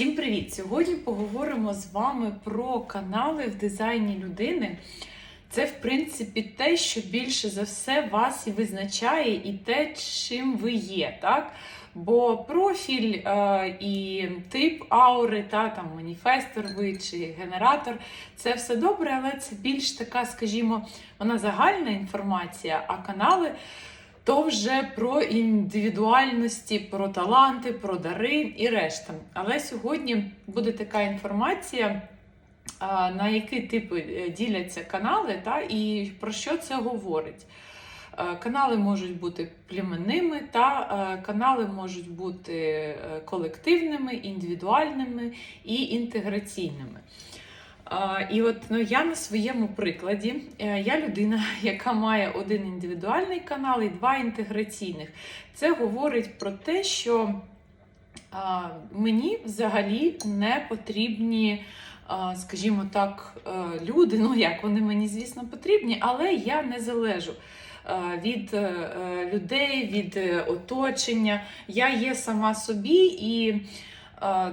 Всім привіт! Сьогодні поговоримо з вами про канали в дизайні людини. Це, в принципі, те, що більше за все вас і визначає, і те, чим ви є. так? Бо профіль е, і тип аури, та там маніфестор ви чи генератор це все добре, але це більш така, скажімо, вона загальна інформація, а канали то вже про індивідуальності, про таланти, про дари і решта. Але сьогодні буде така інформація, на які типи е, діляться канали, та, і про що це говорить. Е, Канали можуть бути племенними, та е, канали можуть бути колективними, індивідуальними і інтеграційними. І от ну, я на своєму прикладі, е, я людина, яка має один індивідуальний канал і два інтеграційних. Це говорить про те, що мені взагалі не потрібні, скажімо так, е, люди. Ну як вони мені, звісно, потрібні, але я не залежу. е, Від людей, від оточення. Я є сама собі, і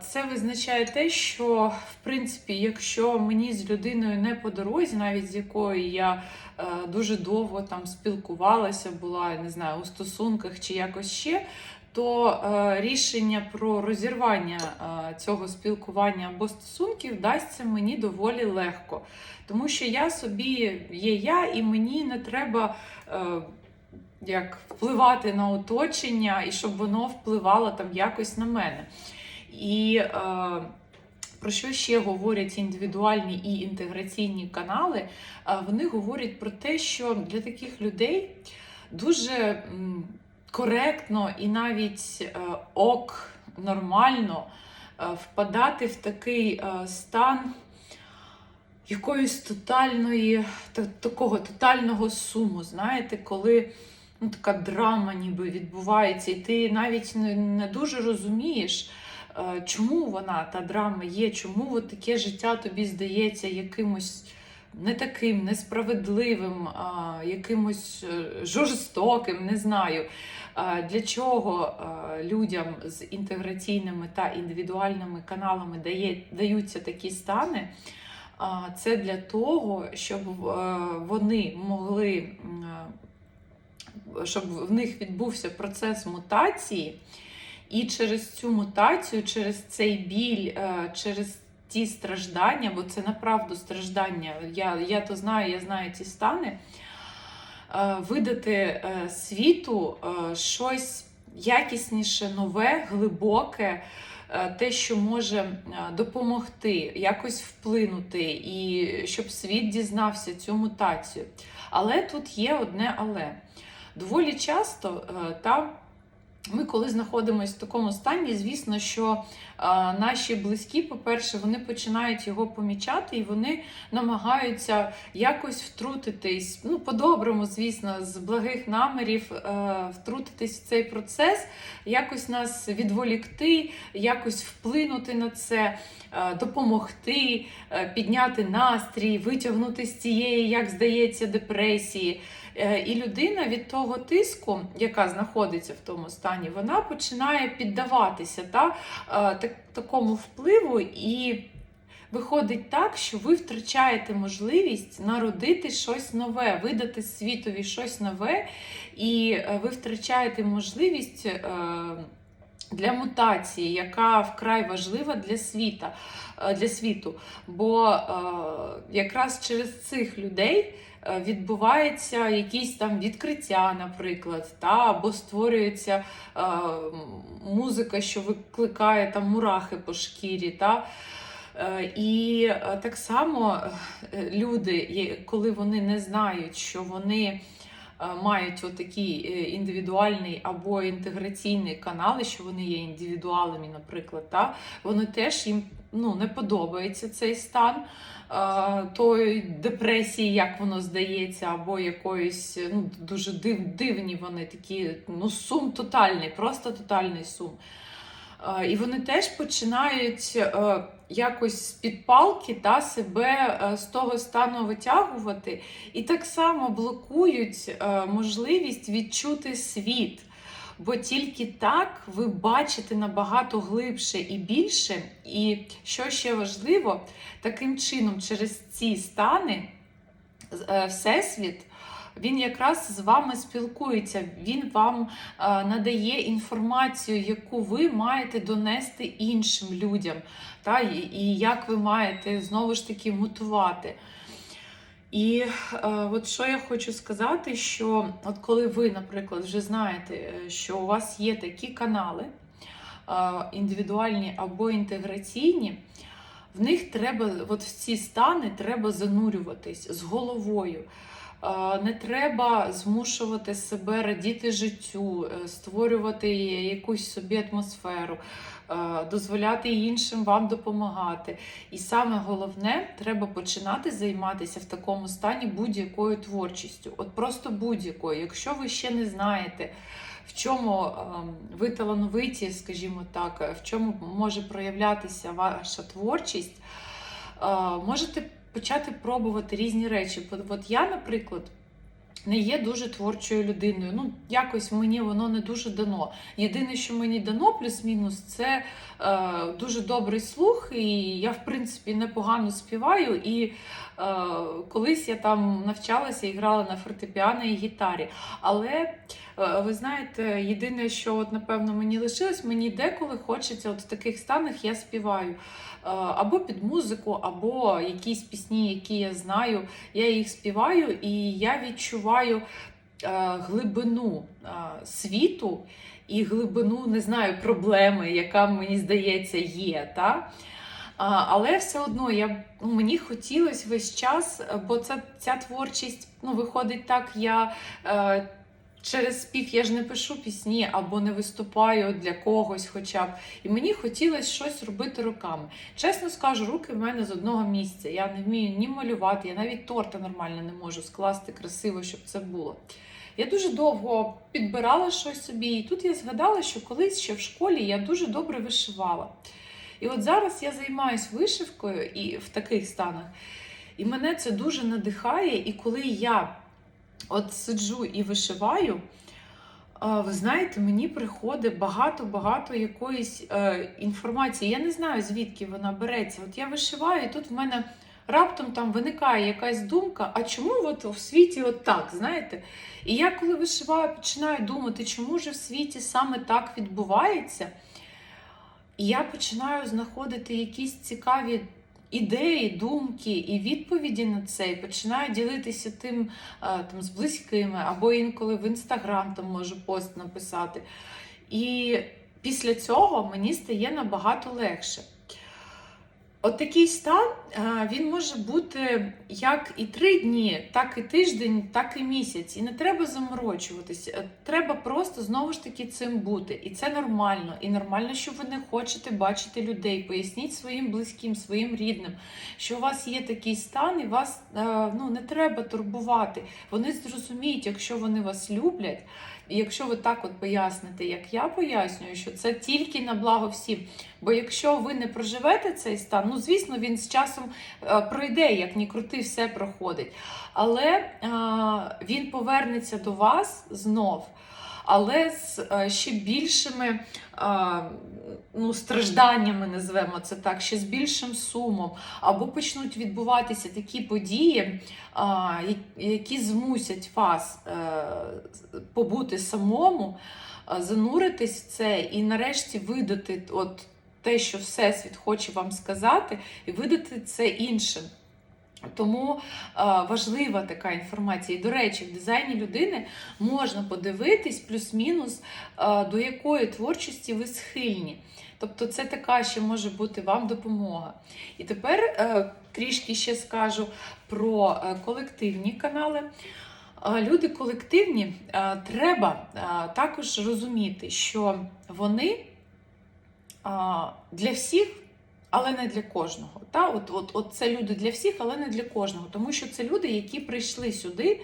це визначає те, що в принципі, якщо мені з людиною не по дорозі, навіть з якою я е, дуже довго там спілкувалася, була не знаю, у стосунках чи якось ще, то е, рішення про розірвання е, цього спілкування або стосунків дасться мені доволі легко. Тому що я собі є я, і мені не треба. Е, як впливати на оточення, і щоб воно впливало там якось на мене. І е, про що ще говорять індивідуальні і інтеграційні канали? Е, Вони говорять про те, що для таких людей дуже коректно і навіть е, ок, нормально впадати в такий стан якоїсь тотальної, такого тотального суму, знаєте, коли ну, така драма ніби відбувається, і ти навіть не, дуже розумієш, чому вона, та драма є, чому от таке життя тобі здається якимось не таким, несправедливим, якимось е, жорстоким, не знаю. А, Для чого е, людям з інтеграційними та індивідуальними каналами дає, даються такі стани? Це для того, щоб е, вони могли, е, щоб в них відбувся процес мутації, і через цю мутацію, через цей біль, е, через ті страждання, бо це направду страждання, я, я то знаю, я знаю ці стани, е, видати е, світу щось якісніше, нове, глибоке, те, що може допомогти, якось вплинути, і щоб світ дізнався цю мутацію. Але тут є одне але. Доволі часто е, та ми, коли знаходимося в такому стані, звісно, що наші близькі, по-перше, вони починають його помічати і вони намагаються якось втрутитись, ну, по-доброму, звісно, з благих намірів е, втрутитись в цей процес, якось нас відволікти, якось вплинути на це, е, допомогти, е, підняти настрій, витягнути з цієї, як здається, депресії. І людина від того тиску, яка знаходиться в тому стані, вона починає піддаватися та, такому впливу, і виходить так, що ви втрачаєте можливість народити щось нове, видати світові щось нове, і е, ви втрачаєте можливість. е, Для мутації, яка вкрай важлива для світа, е, для світу. Бо е, якраз через цих людей відбувається якісь там відкриття, наприклад, та, або створюється е, музика, що викликає там мурахи по шкірі. Та. Е, І е, так само е, люди, коли вони не знають, що вони е, мають отакий е, індивідуальний або інтеграційний канал, що вони є індивідуалами, наприклад, та, вони теж їм ну, не подобається цей стан е, тої депресії, як воно здається, або якоїсь ну, дуже див, дивні вони такі, ну, сум тотальний, просто тотальний сум. Е, І вони теж починають е, якось з-під палки та себе з того стану витягувати, і так само блокують можливість відчути світ. Бо тільки так ви бачите набагато глибше і більше. І що ще важливо, таким чином, через ці стани е, Всесвіт. Він якраз з вами спілкується, він вам е, надає інформацію, яку ви маєте донести іншим людям, та, і, як ви маєте знову ж таки мотивувати. І е, от що я хочу сказати, що от коли ви, наприклад, вже знаєте, е, що у вас є такі канали е, індивідуальні або інтеграційні, в них треба, от в ці стани треба занурюватись з головою. Е, Не треба змушувати себе радіти життю, е, створювати якусь собі атмосферу, дозволяти іншим вам допомагати. І саме головне, треба починати займатися в такому стані будь-якою творчістю. От просто будь-якою. Якщо ви ще не знаєте, в чому ем, ви талановиті, скажімо так, в чому може проявлятися ваша творчість, е, можете почати пробувати різні речі. От я, наприклад, не є дуже творчою людиною. Ну, якось мені воно не дуже дано. Єдине, що мені дано, плюс-мінус, це е, дуже добрий слух, і я, в принципі, непогано співаю. І колись я там навчалася і грала на фортепіано і гітарі. Але е, ви знаєте, єдине, що от, напевно мені лишилось, мені деколи хочеться, от в таких станах я співаю. Е, Або під музику, або якісь пісні, які я знаю, я їх співаю, і я відчуваю е, глибину е, світу і глибину, не знаю, проблеми, яка мені здається є. Та? Але все одно я, ну, мені хотілося весь час, е, бо це, ця творчість ну, виходить так, я. Е, Через спів я ж не пишу пісні або не виступаю для когось, хоча б. І мені хотілося щось робити руками. Чесно скажу, руки в мене з одного місця. Я не вмію ні малювати, я навіть торта нормально не можу скласти красиво, щоб це було. Я дуже довго підбирала щось собі, і тут я згадала, що колись ще в школі я дуже добре вишивала. І от зараз я займаюся вишивкою і в таких станах. І мене це дуже надихає. І коли я от сиджу і вишиваю, ви знаєте, мені приходить багато-багато якоїсь е, інформації. Я не знаю, звідки вона береться. От я вишиваю, і тут в мене раптом там виникає якась думка, а чому от в світі от так, знаєте? І я коли вишиваю, починаю думати, чому ж в світі саме так відбувається. І я починаю знаходити якісь цікаві ідеї, думки і відповіді на це, і починаю ділитися тим е, там, з близькими, або інколи в інстаграм там можу пост написати. І після цього мені стає набагато легше. От такий стан е, він може бути як і три дні, так і тиждень, так і місяць. І не треба заморочуватись. Е, Треба просто знову ж таки цим бути. І це нормально. І нормально, що ви не хочете бачити людей. Поясніть своїм близьким, своїм рідним, що у вас є такий стан, і вас е, ну, не треба турбувати. Вони зрозуміють, якщо вони вас люблять. І якщо ви так от поясните, як я пояснюю, що це тільки на благо всім. Бо якщо ви не проживете цей стан, ну звісно, він з часом е, пройде, як ні крути, все проходить. Але е, він повернеться до вас знов. Але з е, ще більшими ну, стражданнями, називаємо це так, ще з більшим сумом, або почнуть відбуватися такі події, які змусять вас побути самому, зануритись в це і нарешті видати от те, що Всесвіт хоче вам сказати, і видати це іншим. Тому е, важлива така інформація. І, до речі, в дизайні людини можна подивитись плюс-мінус, е, до якої творчості ви схильні. Тобто, це така ще може бути вам допомога. І тепер е, трішки ще скажу про колективні канали. Люди колективні треба також розуміти, що вони для всіх, але не для кожного. Та? От, от, от це люди для всіх, але не для кожного. Тому що це люди, які прийшли сюди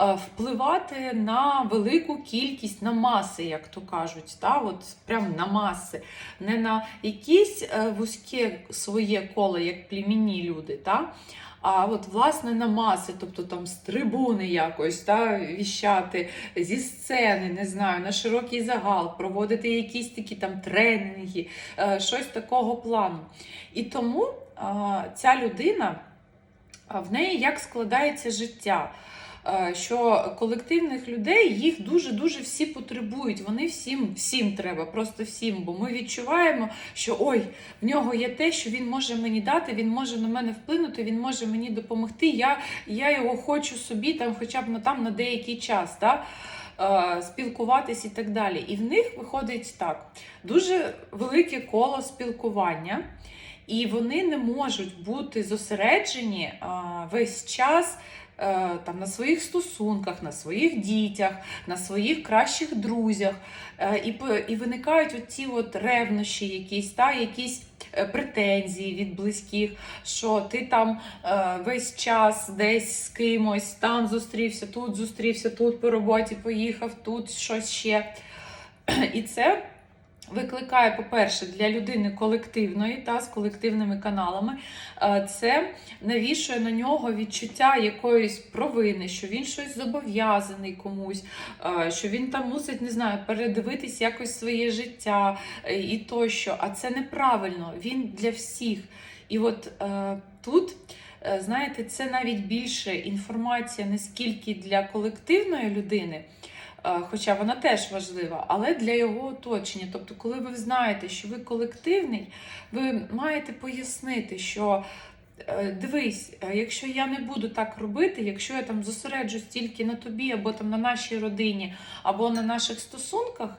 е, впливати на велику кількість, на маси, як то кажуть, та? От прям на маси, не на якісь е, вузьке своє коло, як племінні люди. Та? А от власне на маси, тобто там з трибуни якось та, віщати, зі сцени, не знаю, на широкий загал, проводити якісь такі там тренінги, е, щось такого плану. І тому ця людина, в неї як складається життя. Е, Що колективних людей їх дуже-дуже всі потребують. Вони всім, всім треба, просто всім. Бо ми відчуваємо, що ой, в нього є те, що він може мені дати, він може на мене вплинути, він може мені допомогти. Я, я його хочу собі, там, хоча б на там на деякий час. Да? е, Спілкуватись і так далі. І в них виходить так: дуже велике коло спілкування, і вони не можуть бути зосереджені весь час там, на своїх стосунках, на своїх дітях, на своїх кращих друзях. Е, І, і виникають оці от ревнощі, якісь, та, якісь е, претензії від близьких, що ти там е, весь час десь з кимось, там зустрівся, тут зустрівся, тут по роботі поїхав, тут щось ще. І це викликає, по-перше, для людини колективної та з колективними каналами, е, це навішує на нього відчуття якоїсь провини, що він щось зобов'язаний комусь, е, що він там мусить, не знаю, передивитись якось своє життя е, і тощо. А це неправильно, він для всіх. І от тут. Знаєте, це навіть більше інформація не скільки для колективної людини, хоча вона теж важлива, але для його оточення. Тобто, коли ви знаєте, що ви колективний, ви маєте пояснити, що е, дивись, е, якщо я не буду так робити, якщо я там зосереджусь тільки на тобі, або там на нашій родині, або на наших стосунках.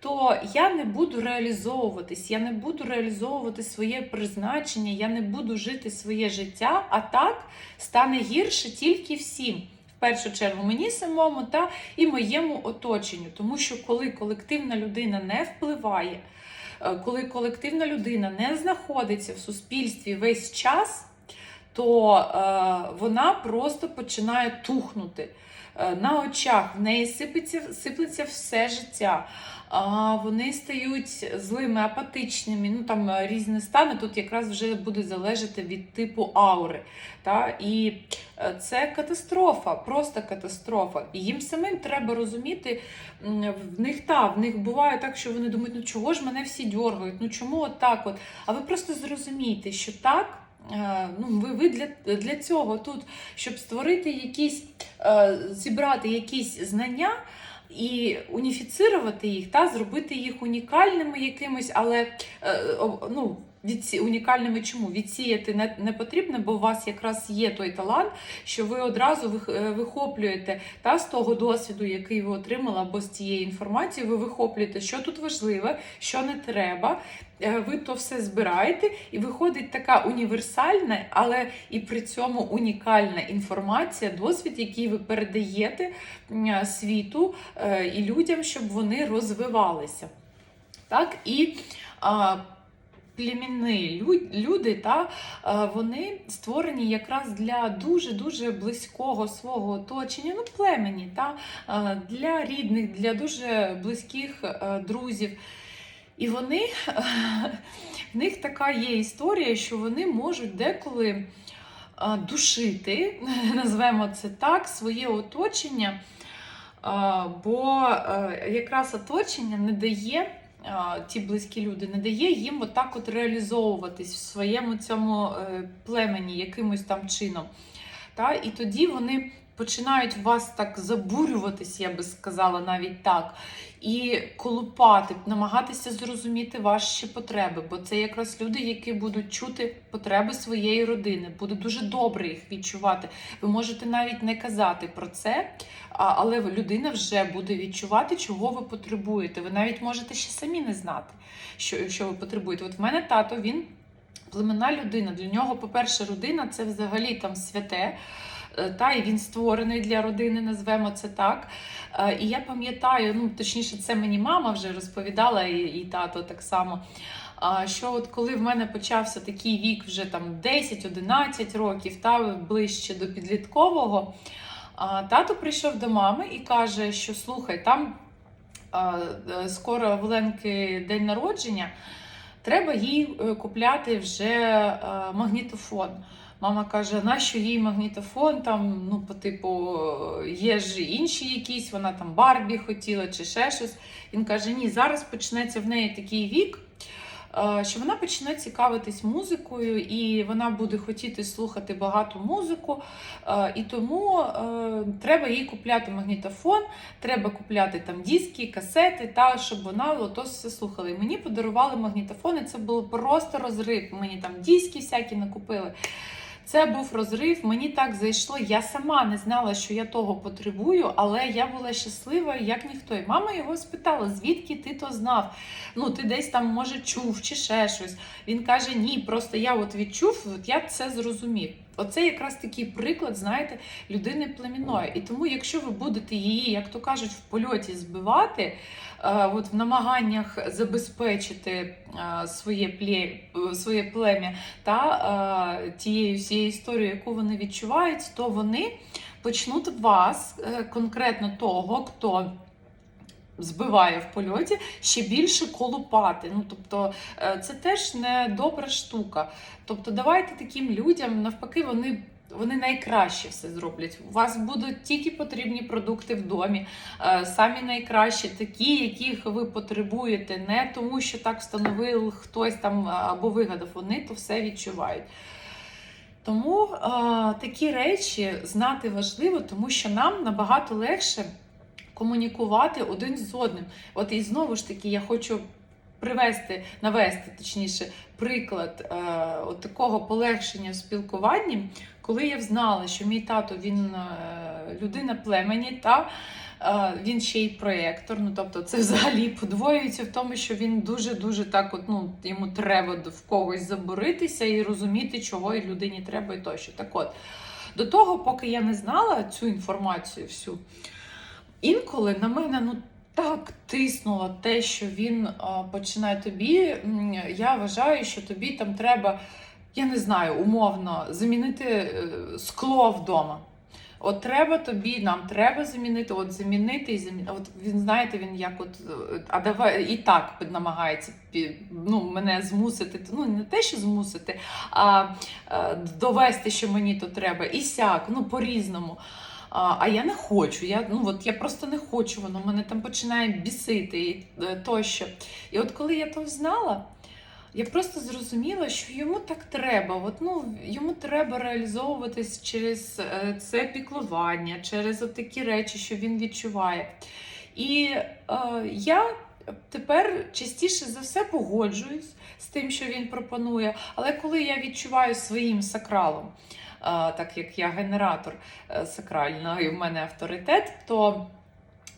То я не буду реалізовуватись, я не буду реалізовувати своє призначення, я не буду жити своє життя, а так стане гірше тільки всім. Першу чергу мені самому та і моєму оточенню. Тому що коли колективна людина не впливає, е, коли колективна людина не знаходиться в суспільстві весь час, то е, вона просто починає тухнути. Е, На очах в неї сипеться, сиплеться все життя. Вони стають злими, апатичними. Ну там е, різні стани. Тут якраз вже буде залежати від типу аури. Та? І е, це катастрофа, просто катастрофа. І їм самим треба розуміти, в них та, в них буває так, що вони думають, ну чого ж мене всі дергають, ну чому от так от? А ви просто зрозумійте, що так. е, Ну, ви, ви для, для цього тут, щоб створити якісь, зібрати якісь знання, і уніфіцирувати їх та зробити їх унікальними якимось, але е, ну, відсі... унікальними чому? Відсіяти не, не потрібно, бо у вас якраз є той талант, що ви одразу е, вихоплюєте та з того досвіду, який ви отримали, або з цієї інформації, ви вихоплюєте, що тут важливе, що не треба. Е, Ви то все збираєте, і виходить така універсальна, але і при цьому унікальна інформація, досвід, який ви передаєте світу е, і людям, щоб вони розвивалися. Так? І племінні люди, та, вони створені якраз для дуже-дуже близького свого оточення, ну, племені, та, для рідних, для дуже близьких е, друзів. І вони, в них така є історія, що вони можуть деколи душити, назвемо це так, своє оточення, бо е, якраз оточення не дає. А, Ті близькі люди не дає їм отак от реалізовуватись в своєму цьому е, племені якимось там чином. Та? І тоді вони починають вас так забурюватись, я би сказала, навіть так, і колупати, намагатися зрозуміти ваші потреби, бо це якраз люди, які будуть чути потреби своєї родини, буде дуже добре їх відчувати. Ви можете навіть не казати про це, але людина вже буде відчувати, чого ви потребуєте. Ви навіть можете ще самі не знати, що, що ви потребуєте. От в мене тато він. Племенна людина. Для нього, по-перше, родина це взагалі там святе. Е, Та і він створений для родини, назвемо це так. Е, І я пам'ятаю, ну точніше, це мені мама вже розповідала, і, і тато так само. Що от коли в мене почався такий вік, вже там 10-11 років, та ближче до підліткового, тато прийшов до мами і каже, що слухай, там е, скоро в Ленки день народження, треба їй купляти вже магнітофон. Мама каже, нащо їй магнітофон? Там, ну, по типу, є ж інші якісь, вона там Барбі хотіла чи ще щось. Він каже: ні, зараз почнеться в неї такий вік, е, що вона почне цікавитись музикою, і вона буде хотіти слухати багато музику. Е, І тому е, треба їй купляти магнітофон, треба купляти там диски, касети, та щоб вона ото все слухала. І мені подарували магнітофон, і це було просто розрив. Мені там диски всякі накупили. Це був розрив, мені так зайшло. Я сама не знала, що я того потребую, але я була щаслива, як ніхто. І мама його спитала, звідки ти то знав? Ну, ти десь там, може, чув чи ще щось. Він каже: ні, просто я от відчув, от я це зрозумів. Оце якраз такий приклад, знаєте, людини племінної. І тому, якщо ви будете її, як то кажуть, в польоті збивати, от в намаганнях забезпечити е, своє плє, е, своє плем'я та е, тією всією історією, яку вони відчувають, то вони почнуть вас, е, конкретно того, хто. Збиває в польоті ще більше колупати. Ну тобто е, це теж не добра штука. Тобто, давайте таким людям навпаки, вони. Вони найкраще все зроблять. У вас будуть тільки потрібні продукти в домі, е, самі найкращі, такі, яких ви потребуєте, не тому, що так встановив хтось там е, або вигадав. Вони то все відчувають. Тому е, такі речі знати важливо, тому що нам набагато легше комунікувати один з одним. От і знову ж таки, я хочу привести, навести точніше, приклад е, от такого полегшення в спілкуванні, коли я взнала, що мій тато він е, людина племені, та е, він ще й проєктор. Ну тобто, це взагалі подвоюється в тому, що він дуже дуже так, от ну йому треба в когось заборитися і розуміти, чого і людині треба, і тощо. Так от до того, поки я не знала цю інформацію всю, інколи на мене ну. Так тиснуло те, що він а, починає тобі. Я вважаю, що тобі там треба, я не знаю, умовно замінити е, скло вдома. От треба тобі, нам треба замінити, от замінити і замінити. От він знаєте, він як от е, а давай і так намагається ну, мене змусити. Ну не те, що змусити, а, е, довести, що мені то треба, і сяк, ну по-різному. А, а я не хочу. Я, ну, от, я просто не хочу, воно мене там починає бісити і тощо. І от коли я то знала, я просто зрозуміла, що йому так треба. От, ну, йому треба реалізовуватись через е, це піклування, через такі речі, що він відчуває. І е, я тепер частіше за все погоджуюсь з тим, що він пропонує. Але коли я відчуваю своїм сакралом, е, так як я генератор е, сакральний, і в мене авторитет, то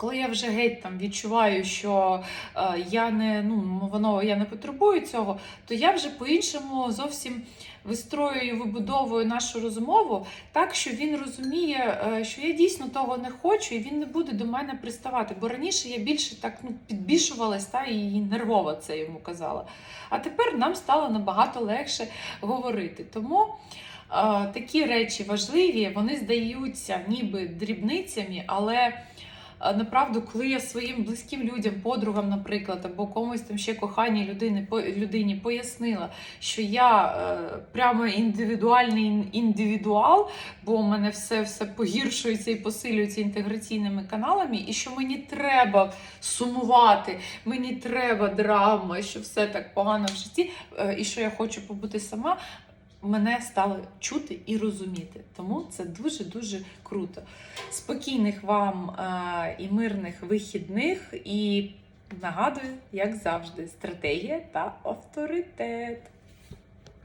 коли я вже геть там відчуваю, що е, я не ну воно я не потребую цього, то я вже по-іншому зовсім вистроюю, вибудовую нашу розмову так, що він розуміє, е, що я дійсно того не хочу, і він не буде до мене приставати. Бо раніше я більше так ну підбільшувалась та і нервово це йому казала. А тепер нам стало набагато легше говорити. Тому. е, Такі речі важливі, вони здаються ніби дрібницями, але Направду, коли я своїм близьким людям, подругам, наприклад, або комусь там ще коханій людини, по- людині пояснила, що я е, прямо індивідуальний індивідуал, бо у мене все, все погіршується і посилюється інтеграційними каналами, і що мені треба сумувати, мені треба драма, що все так погано в житті, е, і що я хочу побути сама. Мене стало чути і розуміти, тому це дуже дуже круто. Спокійних вам е, і мирних вихідних, і нагадую, як завжди, стратегія та авторитет.